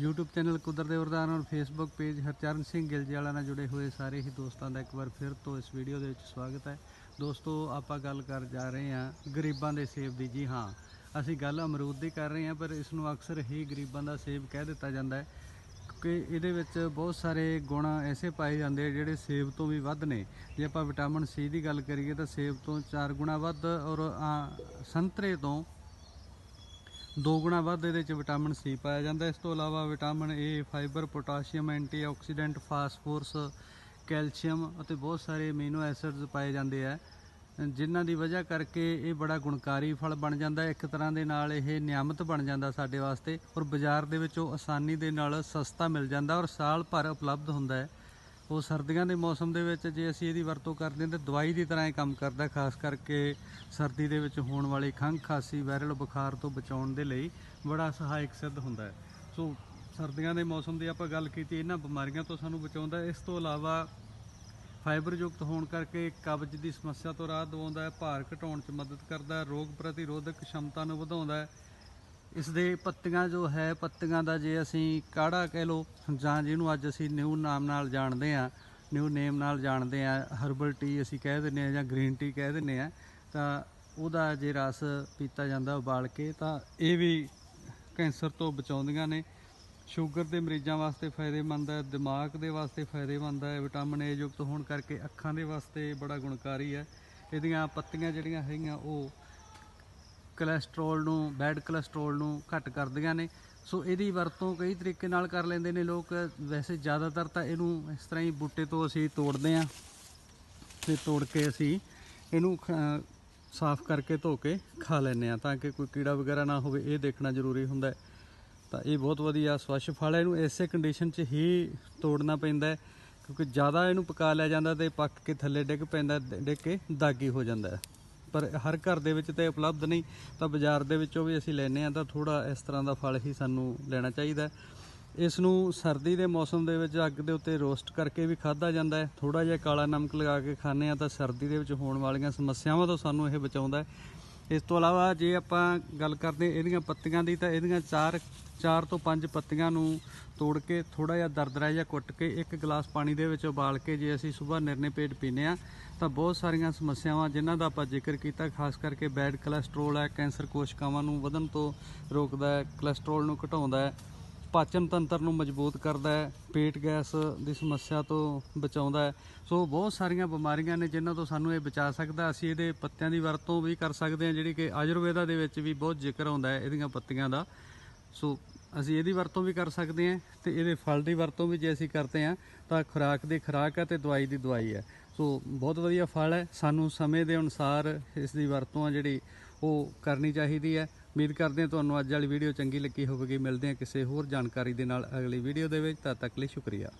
YouTube channel ਕੁਦਰਤ ਦੇ ਵਰਦਾਨ ਔਰ Facebook ਪੇਜ ਹਰਚਰਨ ਸਿੰਘ ਗਿਲਜੀ ਵਾਲਾ ਨਾਲ ਜੁੜੇ ਹੋਏ ਸਾਰੇ ਹੀ ਦੋਸਤਾਂ ਦਾ ਇੱਕ ਵਾਰ ਫਿਰ ਤੋਂ ਇਸ ਵੀਡੀਓ ਦੇ ਵਿੱਚ ਸਵਾਗਤ ਹੈ। ਦੋਸਤੋ, ਆਪਾਂ ਗੱਲ ਕਰ ਜਾ ਰਹੇ ਹਾਂ ਗਰੀਬਾਂ ਦੇ ਸੇਬ ਦੀ। ਜੀ ਹਾਂ, ਅਸੀਂ ਗੱਲ ਅਮਰੂਦ ਦੀ ਕਰ ਰਹੇ ਹਾਂ, ਪਰ ਇਸ ਨੂੰ ਅਕਸਰ ਹੀ ਗਰੀਬਾਂ ਦਾ ਸੇਬ ਕਹਿ ਦਿੱਤਾ ਜਾਂਦਾ ਹੈ ਕਿ ਇਹਦੇ ਵਿੱਚ ਬਹੁਤ ਸਾਰੇ ਗੁਣ ਐਸੇ ਪਾਏ ਜਾਂਦੇ ਜਿਹੜੇ ਸੇਬ ਤੋਂ ਵੀ ਵੱਧ ਨੇ। ਜੇ ਆਪਾਂ ਵਿਟਾਮਿਨ ਸੀ ਦੀ ਗੱਲ ਕਰੀਏ ਤਾਂ ਸੇਬ ਤੋਂ 4 ਗੁਣਾ ਵੱਧ ਔਰ ਸੰਤਰੇ ਤੋਂ ਦੋ ਗੁਣਾ ਵੱਧ ਇਹਦੇ ਚ ਵਿਟਾਮਿਨ ਸੀ ਪਾਇਆ ਜਾਂਦਾ। ਇਸ ਤੋਂ ਇਲਾਵਾ vitamin A fibre potassium antioxidant phosphorus calcium ਅਤੇ ਬਹੁਤ ਸਾਰੇ ਅਮੀਨੋ ਐਸਿਡਸ ਪਾਏ ਜਾਂਦੇ ਆ। ਜਿਨ੍ਹਾਂ ਦੀ ਵਜ੍ਹਾ ਕਰਕੇ ਇਹ ਬੜਾ ਗੁਣਕਾਰੀ ਫਲ ਬਣ ਜਾਂਦਾ। ਇੱਕ ਤਰ੍ਹਾਂ ਦੇ ਨਾਲ ਇਹ ਨਿਆਮਤ ਬਣ ਜਾਂਦਾ ਸਾਡੇ ਵਾਸਤੇ ਔਰ ਬਾਜ਼ਾਰ ਦੇ ਵਿੱਚ ਉਹ ਆਸਾਨੀ ਦੇ ਨਾਲ ਸਸਤਾ ਮਿਲ ਜਾਂਦਾ ਔਰ ਸਾਲ ਭਰ ਉਪਲਬਧ ਹੁੰਦਾ ਹੈ। ਉਹ ਸਰਦੀਆਂ ਦੇ ਮੌਸਮ ਦੇ ਵਿੱਚ ਜੇ ਅਸੀਂ ਇਹਦੀ ਵਰਤੋਂ ਕਰਦੇ ਹਾਂ ਤਾਂ ਦਵਾਈ ਦੀ ਤਰ੍ਹਾਂ ਇਹ ਕੰਮ ਕਰਦਾ, ਖਾਸ ਕਰਕੇ ਸਰਦੀ ਦੇ ਵਿੱਚ ਹੋਣ ਵਾਲੀ ਖੰਘ, ਖਾਸੀ, ਵਾਇਰਲ ਬੁਖਾਰ ਤੋਂ ਬਚਾਉਣ ਦੇ ਲਈ ਬੜਾ ਸਹਾਇਕ ਸਿੱਧ ਹੁੰਦਾ ਹੈ। ਸੋ ਸਰਦੀਆਂ ਦੇ ਮੌਸਮ ਦੀ ਆਪਾਂ ਗੱਲ ਕੀਤੀ, ਇਹਨਾਂ ਬਿਮਾਰੀਆਂ ਤੋਂ ਸਾਨੂੰ ਬਚਾਉਂਦਾ ਇਸ ਤੋਂ ਇਲਾਵਾ ਫਾਈਬਰ ਯੁਕਤ ਹੋਣ ਕਰਕੇ ਕਬਜ਼ ਦੀ ਸਮੱਸਿਆ ਤੋਂ ਰਾਹਤ ਦਵਾਉਂਦਾ ਹੈ, ਭਾਰ ਘਟਾਉਣ 'ਚ ਮਦਦ ਕਰਦਾ ਹੈ, ਰੋਗ ਪ੍ਰਤੀਰੋਧਕ ਸ਼ਮਤਾ ਨੂੰ ਵਧਾਉਂਦਾ ਹੈ। ਇਸ ਦੇ ਪੱਤੀਆਂ ਜੋ ਹੈ, ਪੱਤੀਆਂ ਦਾ ਜੇ ਅਸੀਂ ਕਾੜਾ ਕਹਿ ਲੋ ਜਾਂ ਜਿਹਨੂੰ ਅੱਜ ਅਸੀਂ ਨਿਊ ਨਾਮ ਨਾਲ ਜਾਣਦੇ ਆ ਨਿਊ ਨੇਮ ਨਾਲ ਜਾਣਦੇ ਆ ਹਰਬਲ ਟੀ ਅਸੀਂ ਕਹਿ ਦਿੰਦੇ ਆ ਜਾਂ ਗ੍ਰੀਨ ਟੀ ਕਹਿ ਦਿੰਦੇ ਆ ਤਾਂ ਉਹਦਾ ਜੇ ਰਸ ਪੀਤਾ ਜਾਂਦਾ ਉਬਾਲ ਕੇ, ਤਾਂ ਇਹ ਵੀ ਕੈਂਸਰ ਤੋਂ ਬਚਾਉਂਦੀਆਂ ਨੇ। ਸ਼ੂਗਰ ਦੇ ਮਰੀਜ਼ਾਂ ਵਾਸਤੇ ਫਾਇਦੇਮੰਦ ਹੈ, ਦਿਮਾਗ ਦੇ ਵਾਸਤੇ ਫਾਇਦੇਮੰਦ ਹੈ ਵਿਟਾਮਿਨ ਏ ਯੁਕਤ ਹੋਣ ਕਰਕੇ ਅੱਖਾਂ ਦੇ ਵਾਸਤੇ ਬੜਾ ਗੁਣਕਾਰੀ ਹੈ। ਇਹਦੀਆਂ ਪੱਤੀਆਂ ਜਿਹੜੀਆਂ ਹੈਗੀਆਂ, ਉਹ ਕੋਲੇਸਟ੍ਰੋਲ ਨੂੰ ਬੈਡ ਕੋਲੇਸਟ੍ਰੋਲ ਨੂੰ ਘੱਟ ਕਰਦੀਆਂ ਨੇ। ਸੋ ਇਹਦੀ ਵਰਤੋਂ ਕਈ ਤਰੀਕੇ ਨਾਲ ਕਰ ਲੈਂਦੇ ਨੇ ਲੋਕ। ਵੈਸੇ ਜ਼ਿਆਦਾਤਰ ਤਾਂ ਇਹਨੂੰ ਇਸ ਤਰ੍ਹਾਂ ਹੀ ਬੂਟੇ ਤੋਂ ਅਸੀਂ ਤੋੜਦੇ ਆਂ ਤੇ ਤੋੜ ਕੇ ਅਸੀਂ ਇਹਨੂੰ ਖ- ਸਾਫ਼ ਕਰਕੇ ਧੋ ਕੇ ਖਾ ਲੈਂਦੇ ਆ ਤਾਂ ਕਿ ਕੋਈ ਕੀੜਾ ਵਗੈਰਾ ਨਾ ਹੋਵੇ। ਇਹ ਦੇਖਣਾ ਜ਼ਰੂਰੀ ਹੁੰਦਾ ਤਾਂ ਇਹ ਬਹੁਤ ਵਧੀਆ ਸਵੱਛ ਫਲ ਹੈ। ਇਹਨੂੰ ਇਸੇ ਕੰਡੀਸ਼ਨ 'ਚ ਹੀ ਤੋੜਨਾ ਪੈਂਦਾ ਕਿਉਂਕਿ ਜ਼ਿਆਦਾ ਇਹਨੂੰ ਪਕਾ ਲਿਆ ਜਾਂਦਾ ਤੇ ਪੱਕ ਕੇ ਥੱਲੇ ਡਿੱਗ ਪੈਂਦਾ, ਡਿੱਗ ਕੇ ਦਾਗੀ ਹੋ ਜਾਂਦਾ ਪਰ ਹਰ ਘਰ ਦੇ ਵਿੱਚ ਤੇ ਉਪਲਬਧ ਨਹੀਂ, ਤਾਂ ਬਾਜ਼ਾਰ ਦੇ ਵਿੱਚੋਂ ਵੀ ਅਸੀਂ ਲੈਨੇ ਆ ਤਾਂ ਥੋੜਾ ਇਸ ਤਰ੍ਹਾਂ ਦਾ ਫਲ ਹੀ ਸਾਨੂੰ ਲੈਣਾ ਚਾਹੀਦਾ ਇਸ ਨੂੰ ਸਰਦੀ ਦੇ ਮੌਸਮ ਦੇ ਵਿੱਚ ਅੱਗ ਦੇ ਉੱਤੇ ਰੋਸਟ ਕਰਕੇ ਵੀ ਖਾਧਾ ਜਾਂਦਾ ਹੈ। ਥੋੜਾ ਜਿਹਾ ਕਾਲਾ ਨਮਕ ਲਗਾ ਕੇ ਖਾਂਦੇ ਆ ਤਾਂ ਸਰਦੀ ਦੇ ਵਿੱਚ ਹੋਣ ਵਾਲੀਆਂ ਸਮੱਸਿਆਵਾਂ ਤੋਂ ਸਾਨੂੰ ਇਹ ਬਚਾਉਂਦਾ ਹੈ। ਇਸ ਤੋਂ ਇਲਾਵਾ ਜੇ ਆਪਾਂ ਗੱਲ ਕਰਦੇ ਇਹਦੀਆਂ ਪੱਤੀਆਂ ਦੀ ਤਾਂ ਇਹਦੀਆਂ ਚਾਰ ਚਾਰ ਤੋਂ ਪੰਜ ਪੱਤੀਆਂ ਨੂੰ ਤੋੜ ਕੇ ਥੋੜਾ ਜਿਹਾ ਦਰਦਰਾ ਜਿਹਾ ਕੁੱਟ ਕੇ ਇੱਕ ਗਲਾਸ ਪਾਣੀ ਦੇ ਵਿੱਚ ਉਬਾਲ ਕੇ ਜੇ ਅਸੀਂ ਸਵੇਰ ਨਿਰਨੇ ਪੇਟ ਪੀਨੇ ਆ ਤਾਂ ਬਹੁਤ ਸਾਰੀਆਂ ਸਮੱਸਿਆਵਾਂ ਜਿਨ੍ਹਾਂ ਦਾ ਆਪਾਂ ਜ਼ਿਕਰ ਕੀਤਾ, ਖਾਸ ਕਰਕੇ ਬੈਡ ਕੋਲੇਸਟ੍ਰੋਲ ਹੈ, ਕੈਂਸਰ ਕੋਸ਼ਕਾਵਾਂ ਨੂੰ ਵਧਣ ਤੋਂ ਰੋਕਦਾ ਹੈ, ਕੋਲੇਸਟ੍ਰੋਲ ਨੂੰ ਘਟਾਉਂਦਾ ਹੈ। ਪਾਚਨ ਤੰਤਰ ਨੂੰ ਮਜ਼ਬੂਤ ਕਰਦਾ ਹੈ, ਪੇਟ ਗੈਸ ਦੀ ਸਮੱਸਿਆ ਤੋਂ ਬਚਾਉਂਦਾ ਹੈ। ਸੋ ਬਹੁਤ ਸਾਰੀਆਂ ਬਿਮਾਰੀਆਂ ਨੇ ਜਿਨ੍ਹਾਂ ਤੋਂ ਸਾਨੂੰ ਇਹ ਬਚਾ ਸਕਦਾ ਅਸੀਂ ਇਹਦੇ ਪੱਤਿਆਂ ਦੀ ਵਰਤੋਂ ਵੀ ਕਰ ਸਕਦੇ ਹਾਂ, ਜਿਹੜੀ ਕਿ ਆਯੁਰਵੇਦਾ ਦੇ ਵਿੱਚ ਵੀ ਬਹੁਤ ਜ਼ਿਕਰ ਆਉਂਦਾ ਹੈ ਇਹਦੀਆਂ ਪੱਤੀਆਂ ਦਾ। ਸੋ ਅਸੀਂ ਇਹਦੀ ਵਰਤੋਂ ਵੀ ਕਰ ਸਕਦੇ ਹਾਂ ਤੇ ਇਹਦੇ ਫਲ ਦੀ ਵਰਤੋਂ ਵੀ ਜੇ ਅਸੀਂ ਕਰਦੇ ਹਾਂ, ਤਾਂ ਖੁਰਾਕ ਦੀ ਖੁਰਾਕ ਹੈ ਤੇ ਦਵਾਈ ਦੀ ਦਵਾਈ ਹੈ। ਸੋ ਬਹੁਤ ਵਧੀਆ ਫਲ ਹੈ। ਸਾਨੂੰ ਸਮੇਂ ਦੇ ਅਨੁਸਾਰ ਇਸ ਦੀ ਵਰਤੋਂ ਆ ਜਿਹੜੀ ਉਹ ਕਰਨੀ ਚਾਹੀਦੀ ਹੈ। ਉਮੀਦ ਕਰਦੇ ਹਾਂ ਤੁਹਾਨੂੰ ਅੱਜ ਵਾਲੀ ਵੀਡੀਓ ਚੰਗੀ ਲੱਗੀ ਹੋਵੇਗੀ। ਮਿਲਦੇ ਹਾਂ ਕਿਸੇ ਹੋਰ ਜਾਣਕਾਰੀ ਦੇ ਨਾਲ ਅਗਲੀ ਵੀਡੀਓ ਦੇ ਵਿੱਚ। ਤਦ ਤੱਕ ਲਈ ਸ਼ੁਕਰੀਆ।